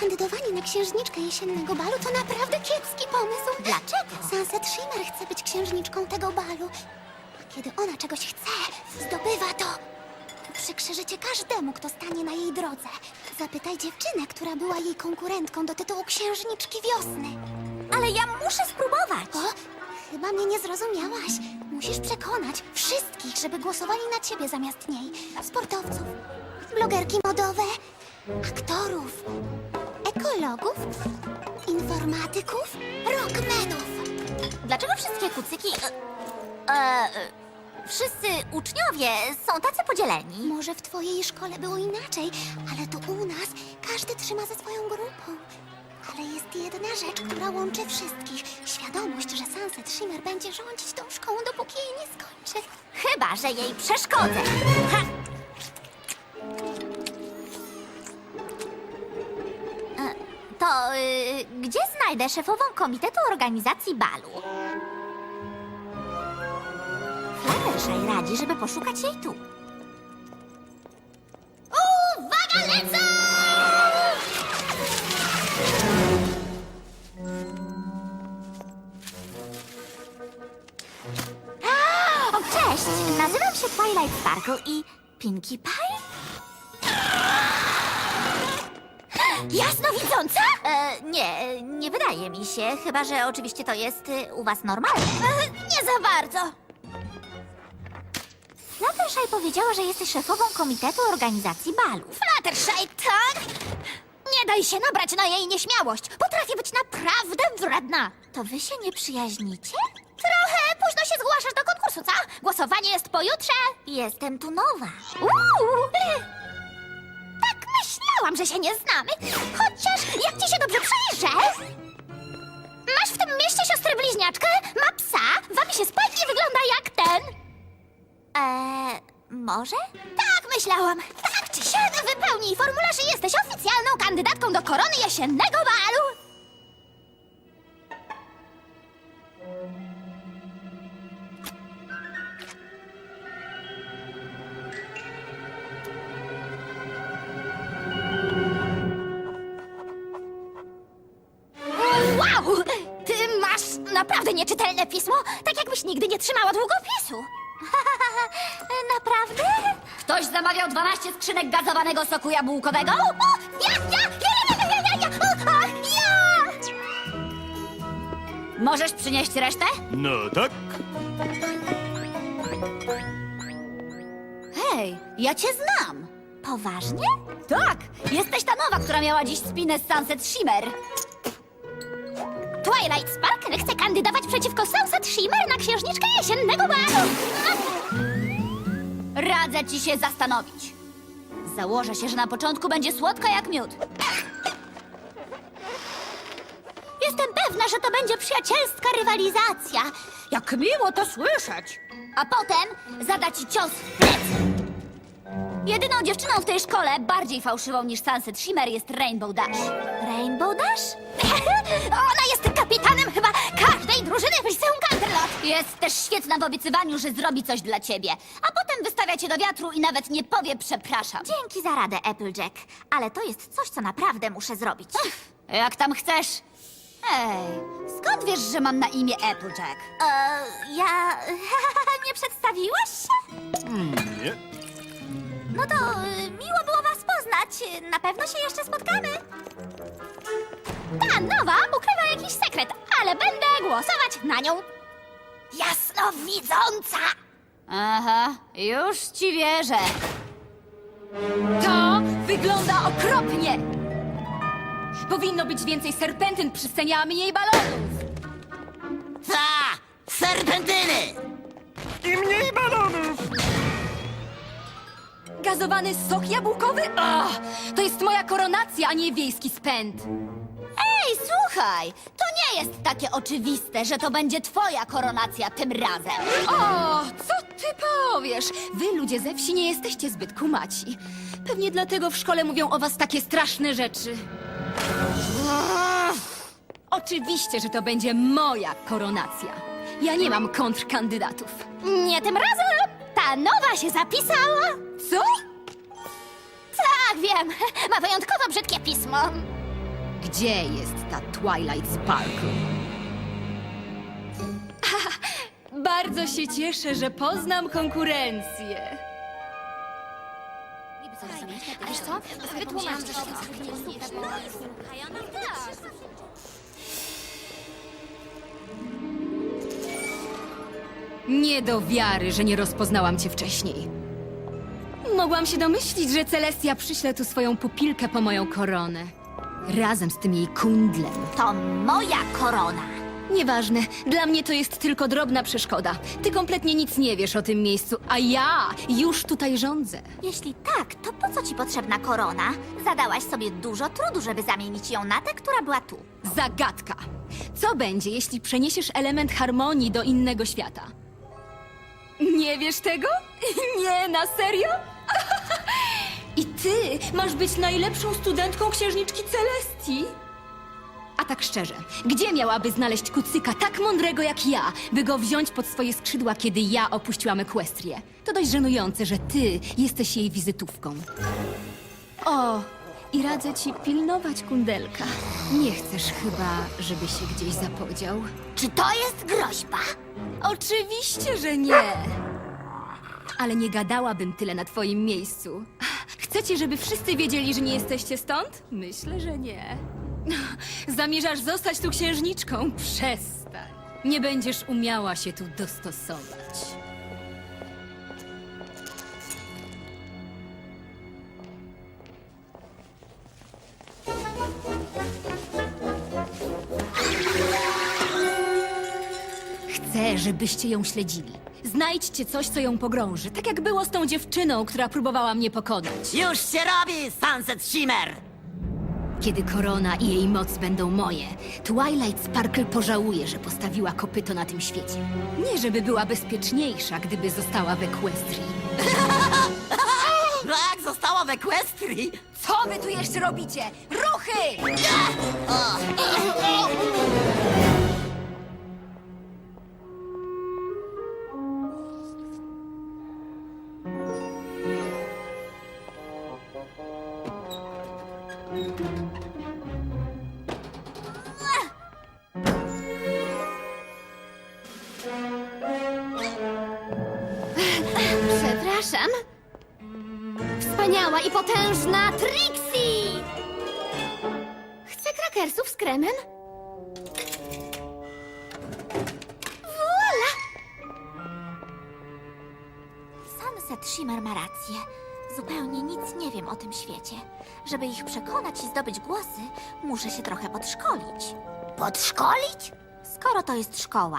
Kandydowanie na księżniczkę jesiennego balu to naprawdę kiepski pomysł. Dlaczego? Sunset Shimmer chce być księżniczką tego balu. A kiedy ona czegoś chce, zdobywa to. Przykrzyżycie każdemu, kto stanie na jej drodze. Zapytaj dziewczynę, która była jej konkurentką do tytułu księżniczki wiosny. Ale ja muszę spróbować. O, chyba mnie nie zrozumiałaś. Musisz przekonać wszystkich, żeby głosowali na ciebie zamiast niej. Sportowców, blogerki modowe, aktorów, ekologów, informatyków, rockmenów. Dlaczego wszystkie kucyki... E, e, wszyscy uczniowie są tacy podzieleni? Może w twojej szkole było inaczej, ale tu u nas każdy trzyma ze swoją grupą. Ale jest jedna rzecz, która łączy wszystkich. Świadomość, że Sunset Shimmer będzie rządzić tą szkołą, dopóki jej nie skończy. Chyba, że jej przeszkodzę. Ha! To y, gdzie znajdę szefową komitetu organizacji balu? Fluttershy radzi, żeby poszukać jej tu. Uwaga, lecą! Cześć! Nazywam się Twilight Sparkle i Pinkie Pie? Jasnowidząca? E, nie, nie wydaje mi się, chyba że oczywiście to jest y, u was normalne. nie za bardzo. Fluttershy powiedziała, że jesteś szefową komitetu organizacji balów. Fluttershy, tak? Nie daj się nabrać na jej nieśmiałość. Potrafię być naprawdę wredna. To wy się nie przyjaźnicie? Trochę późno się zgłaszasz do konkursu, co? Głosowanie jest pojutrze. Jestem tu nowa. Uuu. Myślałam, że się nie znamy. Chociaż jak ci się dobrze przyjrzę... Masz w tym mieście siostrę bliźniaczkę, ma psa, wabi się spać i wygląda jak ten. Eee, może? Tak myślałam. Tak czy siak wypełnij formularz i jesteś oficjalną kandydatką do korony jesiennego balu. Naprawdę nieczytelne pismo, tak jakbyś nigdy nie trzymała długopisu. Naprawdę? Ktoś zamawiał 12 skrzynek gazowanego soku jabłkowego? O, ja, ja, ja, ja, ja, ja, ja, o, ja! Możesz przynieść resztę? No tak. Hej, ja cię znam. Poważnie? Tak, jesteś ta nowa, która miała dziś spinę z Sunset Shimmer. Twilight Sparkle chce kandydować przeciwko Sunset Shimmer na księżniczkę jesiennego balu. Radzę ci się zastanowić. Założę się, że na początku będzie słodka jak miód. Jestem pewna, że to będzie przyjacielska rywalizacja. Jak miło to słyszeć. A potem zada ci cios w plecy. Jedyną dziewczyną w tej szkole bardziej fałszywą niż Sunset Shimmer jest Rainbow Dash. Rainbow Dash? Jest też świetna w obiecywaniu, że zrobi coś dla ciebie. A potem wystawia cię do wiatru i nawet nie powie przepraszam. Dzięki za radę, Applejack. Ale to jest coś, co naprawdę muszę zrobić. Jak tam chcesz. Ej, skąd wiesz, że mam na imię Applejack? Eee, ja... nie przedstawiłaś się? Nie. No to y, miło było was poznać. Na pewno się jeszcze spotkamy. Ta nowa ukrywa jakiś sekret, ale będę głosować na nią. Jasnowidząca! Aha, już ci wierzę. To wygląda okropnie! Powinno być więcej serpentyn przy scenie, a mniej balonów! Ta! Serpentyny! I mniej balonów! Gazowany sok jabłkowy? To jest moja koronacja, a nie wiejski spęd! Ej, słuchaj, to nie jest takie oczywiste, że to będzie twoja koronacja tym razem. O, co ty powiesz? Wy, ludzie ze wsi, nie jesteście zbyt kumaci. Pewnie dlatego w szkole mówią o was takie straszne rzeczy. Oczywiście, że to będzie moja koronacja. Ja nie mam kontrkandydatów. Nie tym razem! Ta nowa się zapisała! Co? Tak, wiem. Ma wyjątkowo brzydkie pismo. Gdzie jest ta Twilight Sparkle? Bardzo się cieszę, że poznam konkurencję. Wiesz co? Wytłumacz Nie do wiary, że nie rozpoznałam cię wcześniej. Mogłam się domyślić, że Celestia przyśle tu swoją pupilkę po moją koronę. Razem z tym jej kundlem. To moja korona. Nieważne, dla mnie to jest tylko drobna przeszkoda. Ty kompletnie nic nie wiesz o tym miejscu, a ja już tutaj rządzę. Jeśli tak, to po co ci potrzebna korona? Zadałaś sobie dużo trudu, żeby zamienić ją na tę, która była tu. Zagadka. Co będzie, jeśli przeniesiesz element harmonii do innego świata? Nie wiesz tego? Nie, na serio? I ty masz być najlepszą studentką księżniczki Celestii? A tak szczerze, gdzie miałaby znaleźć kucyka tak mądrego jak ja, by go wziąć pod swoje skrzydła, kiedy ja opuściłam Ekwestrię? To dość żenujące, że ty jesteś jej wizytówką. O, i radzę ci pilnować kundelka. Nie chcesz chyba, żeby się gdzieś zapodział? Czy to jest groźba? Oczywiście, że nie. Ale nie gadałabym tyle na twoim miejscu. Chcecie, żeby wszyscy wiedzieli, że nie jesteście stąd? Myślę, że nie. Zamierzasz zostać tu księżniczką? Przestań. Nie będziesz umiała się tu dostosować. Chcę, żebyście ją śledzili. Znajdźcie coś, co ją pogrąży, tak jak było z tą dziewczyną, która próbowała mnie pokonać. Już się robi, Sunset Shimmer! Kiedy korona i jej moc będą moje, Twilight Sparkle pożałuje, że postawiła kopyto na tym świecie. Nie, żeby była bezpieczniejsza, gdyby została w Equestrii. No jak została w Equestrii? Co wy tu jeszcze robicie? Ruchy! Przepraszam. Wspaniała i potężna Trixie! Chcę krakersów z kremem? Voila! Sunset Shimmer ma rację. Zupełnie nic nie wiem o tym świecie. Żeby ich przekonać i zdobyć głosy, muszę się trochę podszkolić. Podszkolić? Skoro to jest szkoła,